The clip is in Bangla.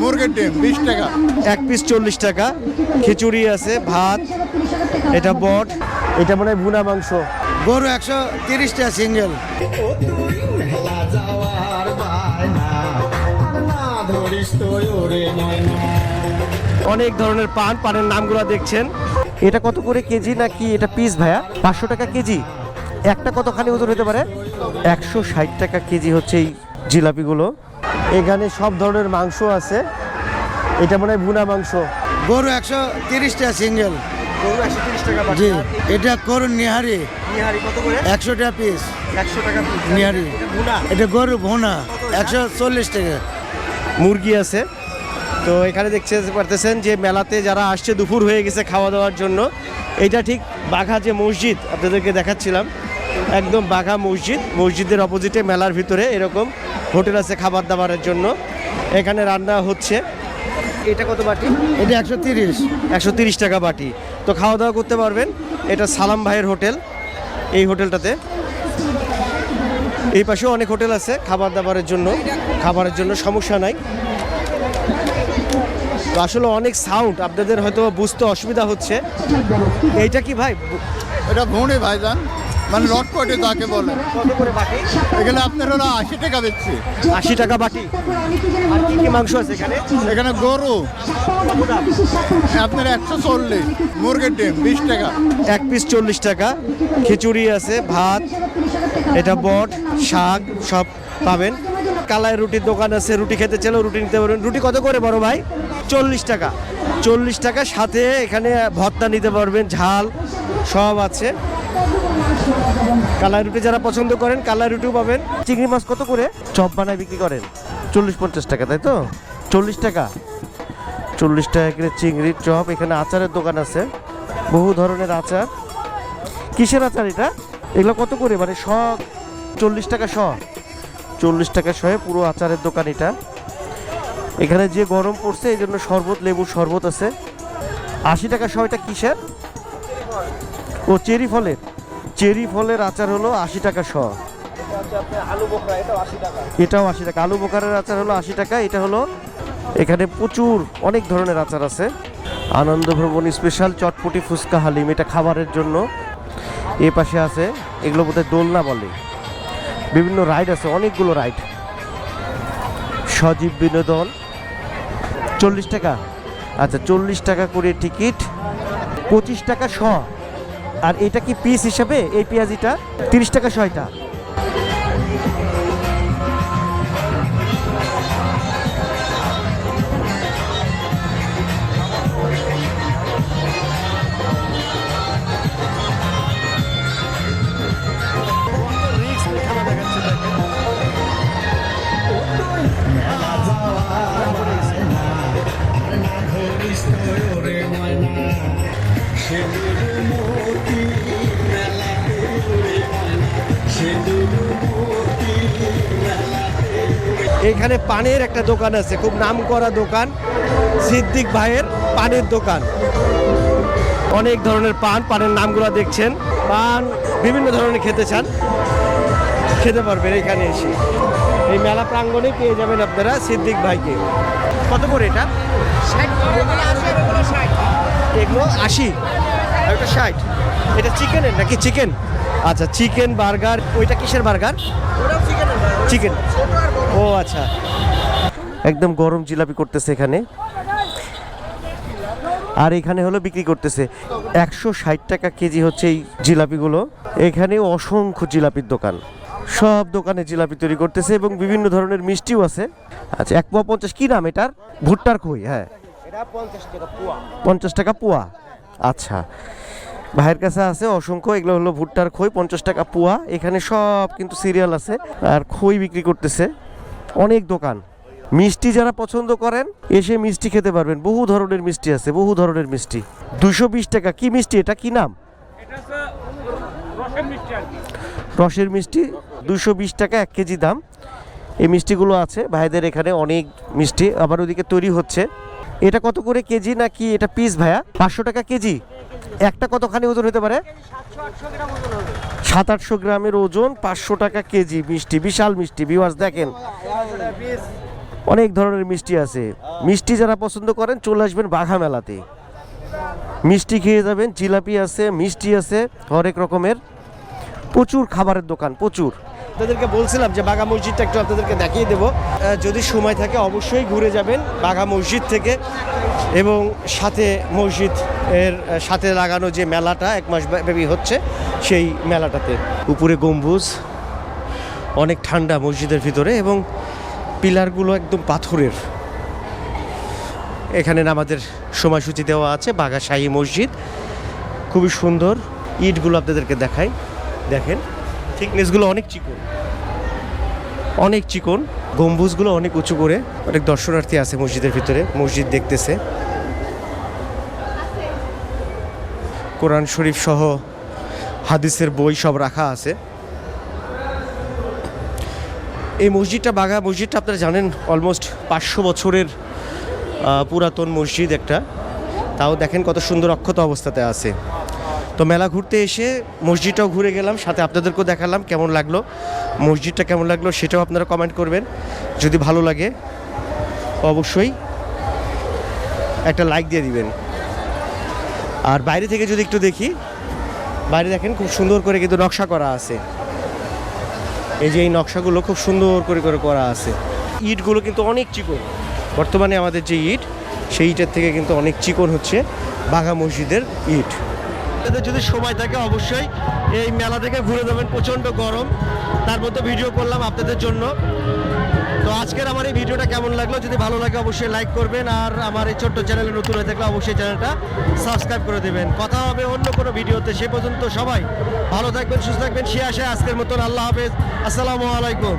মুরগির ডিম বিশ টাকা। এক পিস চল্লিশ টাকা। খিচুড়ি আছে ভাত এটা বট। এটা মনে হয় ভুনা মাংস। গরু একশো তিরিশ টাকা সিঙ্গেল। অনেক ধরনের পান পানের নামগুলো দেখছেন। এটা কত করে কেজি নাকি এটা পিস ভাইয়া? পাঁচশো টাকা কেজি? একটা কতখানি ওজন হতে পারে? একশো ষাট টাকা কেজি হচ্ছে এই জিলাপিগুলো। এখানে সব ধরনের মাংস আছে। এটা মনে হয় ভুনা মাংস। গরু একশো তিরিশ টাকা সিঙ্গেল। একশো তিরিশ টাকা জি এটা করুন নিহারি। কত করে? একশো টাকা পিস একশো টাকা নিহারি। ভুনা? এটা গরু ভোনা। একশো চল্লিশ টাকা। মুরগি আছে। তো এখানে দেখতে পারতেছেন যে মেলাতে যারা আসছে দুপুর হয়ে গেছে খাওয়া দাওয়ার জন্য। এটা ঠিক বাঘা যে মসজিদ আপনাদেরকে দেখাচ্ছিলাম। একদম বাঘা মসজিদ। মসজিদের অপোজিটে মেলার ভিতরে এরকম হোটেল আছে খাবার দাবারের জন্য। এখানে রান্না হচ্ছে। এটা কত বাটি? এটা একশো তিরিশ। একশো তিরিশ টাকা বাটি। তো খাওয়া দাওয়া করতে পারবেন। এটা সালাম ভাইয়ের হোটেল এই হোটেলটাতে। এই পাশেও অনেক হোটেল আছে খাবার দাবারের জন্য। খাবারের জন্য সমস্যা নাই। তো আসলে অনেক সাউন্ড। আপনাদের হয়তো বুঝতে অসুবিধা হচ্ছে। এইটা কি ভাই? এটা ভুঁড়ি ভাইজান। মানে রটপটে তাকে বলে। কত করে বাটি এখানে আপনার হলো আশি টাকা দিচ্ছি আশি টাকা বাটি আর কি কি মাংস আছে এখানে? এখানে গরু। আপনার একশো চল্লিশ। মুরগির ডিম বিশ টাকা। এক পিস চল্লিশ টাকা। খিচুড়ি আছে ভাত এটা বট শাক সব পাবেন। কালাই রুটির দোকান আছে রুটি খেতে চাইলেও রুটি নিতে পারবেন। রুটি কত করে বড় ভাই? চল্লিশ টাকা। চল্লিশ টাকা সাথে এখানে ভর্তা নিতে পারবেন ঝাল সব আছে। কালাই রুটি যারা পছন্দ করেন, কালাই রুটিও পাবেন। চিংড়ি মাছ কত করে? চপ বানায় বিক্রি করেন। চল্লিশ পঞ্চাশ টাকা, তাই তো? চল্লিশ টাকা? চল্লিশ টাকা করে চিংড়ির চপ, এখানে আচারের দোকান আছে। বহু ধরনের আচার। কিসের আচার এটা? এগুলো কত করে? মানে শ চল্লিশ টাকা শ চল্লিশ টাকা শয়ে পুরো আচারের দোকান এটা। এখানে যে গরম পড়ছে, এই জন্য শরবত, লেবুর শরবত আছে। আশি টাকা শ এটা কিসের? ও, চেরি ফলের। চেরি ফলের আচার হলো আশি টাকা শ। এটাও আশি টাকা। আলু বোকারের আচার হলো আশি টাকা। এটা হলো এখানে প্রচুর অনেক ধরনের আচার আছে। আনন্দ ভ্রমণ স্পেশাল চটপটি ফুচকা হালিম, এটা খাবারের জন্য। এ পাশে আছে, এগুলো বোধহয় দোলনা বলে। বিভিন্ন রাইড আছে, অনেকগুলো রাইড। সজীব বিনোদন। চল্লিশ টাকা। আচ্ছা চল্লিশ টাকা করে টিকিট। পঁচিশ টাকা শ। আর এটা কি পিস হিসাবে এই পেঁয়াজিটা? তিরিশ টাকা শয়টা এখানে পানের একটা দোকান আছে খুব নাম করা দোকান সিদ্দিক ভাইয়ের পানের দোকান। অনেক ধরনের পান পানের নামগুলো দেখছেন। পান বিভিন্ন ধরনের খেতে চান। খেতে পারবেন এখানে এসে। এই মেলা প্রাঙ্গণে পেয়ে যাবেন আপনারা সিদ্দিক ভাইকে। কত করে এটা? এগুলো আশি আর ওটা ষাট। এটা চিকেনের নাকি চিকেন? আচ্ছা চিকেন বার্গার ওইটা কিসের বার্গার চিকেন ও আচ্ছা। একদম গরম জিলাপি করতেছে এখানে। আর এখানে হলো বিক্রি করতেছে। একশো ষাট টাকা কেজি হচ্ছে এই জিলাপিগুলো। এখানে অসংখ্য জিলাপির দোকান। সব দোকানে জিলাপি তৈরি করতেছে এবং বিভিন্ন ধরনের মিষ্টিও আছে। আচ্ছা এক পোয়া পঞ্চাশ কী নাম এটার? ভুট্টার খই হ্যাঁ। পঞ্চাশ টাকা পোয়া। আচ্ছা। ভাইয়ের কাছে আছে অসংখ্য এগুলো হলো ভুট্টার খই পঞ্চাশ টাকা পোয়া। এখানে সব কিন্তু সিরিয়াল আছে আর খই বিক্রি করতেছে অনেক দোকান। মিষ্টি যারা পছন্দ করেন এসে মিষ্টি খেতে পারবেন। বহু ধরনের মিষ্টি আছে বহু ধরনের মিষ্টি। দুশো বিশ টাকা কি মিষ্টি এটা? কি নাম? রসের মিষ্টি দুশো বিশ টাকা এক কেজি দাম। এই মিষ্টিগুলো আছে ভাইদের এখানে অনেক মিষ্টি। আবার ওদিকে তৈরি হচ্ছে। এটা কত করে কেজি নাকি এটা পিস ভাইয়া? পাঁচশো টাকা কেজি? একটা কতখানি ওজন হতে পারে? সাত আটশো গ্রামের ওজন, পাঁচশো টাকা কেজি, মিষ্টি, বিশাল মিষ্টি বিওয়ার্স দেখেন। অনেক ধরনের মিষ্টি আছে। মিষ্টি যারা পছন্দ করেন, চলে আসবেন বাঘা মেলাতে। মিষ্টি খেয়ে যাবেন, জিলাপি আছে, মিষ্টি আছে, হরেক রকমের। প্রচুর খাবারের দোকান, প্রচুর। আপনাদেরকে বলছিলাম যে বাঘা মসজিদটা একটু আপনাদেরকে দেখিয়ে দেবো। যদি সময় থাকে অবশ্যই ঘুরে যাবেন বাঘা মসজিদ থেকে এবং সাথে মসজিদ এর সাথে লাগানো যে মেলাটা, এক মাস ব্যাপী হচ্ছে, সেই মেলাটাতে। উপরে গম্বুজ, অনেক ঠান্ডা মসজিদের ভিতরে এবং পিলারগুলো একদম পাথরের। এখানে আমাদের সময়সূচি দেওয়া আছে, বাঘা শাহী মসজিদ। খুবই সুন্দর। ইটগুলো আপনাদেরকে দেখাই। দেখেন। থিকনেসগুলো অনেক চিকন। অনেক চিকন। গম্বুজগুলো অনেক উঁচু করে। অনেক দর্শনার্থী আছে মসজিদের ভিতরে। মসজিদ দেখতেছে। কোরআন শরীফ সহ হাদিসের বই সব রাখা আছে। এই মসজিদটা বাঘা মসজিদটা আপনারা জানেন অলমোস্ট পাঁচশো বছরের পুরাতন মসজিদ একটা। তাও দেখেন কত সুন্দর অক্ষত অবস্থাতে আছে। তো মেলা ঘুরতে এসে মসজিদটাও ঘুরে গেলাম, সাথে আপনাদেরকেও দেখালাম কেমন লাগল। মসজিদটা কেমন লাগল সেটাও আপনারা কমেন্ট করবেন, যদি ভালো লাগে অবশ্যই একটা লাইক দিয়ে দিবেন। আর বাইরে থেকে যদি একটু দেখি, বাইরে দেখেন খুব সুন্দর করে কিন্তু নকশা করা আছে। এই যে এই নকশাগুলো খুব সুন্দর করে করে করা আছে। ইটগুলো কিন্তু অনেক চিকন। বর্তমানে আমাদের যে ইট, সেই ইটের থেকে কিন্তু অনেক চিকন হচ্ছে বাঘা মসজিদের ইট। আপনাদের যদি সময় থাকে অবশ্যই এই মেলা থেকে ঘুরে যাবেন, প্রচণ্ড গরম। তার মধ্যে ভিডিও করলাম আপনাদের জন্য। তো আজকের আমার এই ভিডিওটা কেমন লাগল? যদি ভালো লাগে অবশ্যই লাইক করবেন আর আমার এই ছোট্ট চ্যানেলে নতুন হয়ে থাকলে অবশ্যই চ্যানেলটা সাবস্ক্রাইব করে দেবেন। কথা হবে অন্য কোনো ভিডিওতে সে পর্যন্ত সবাই ভালো থাকবেন, সুস্থ থাকবেন। সে আশায় আজকের মতন আল্লাহ হাফেজ। আসসালামু আলাইকুম।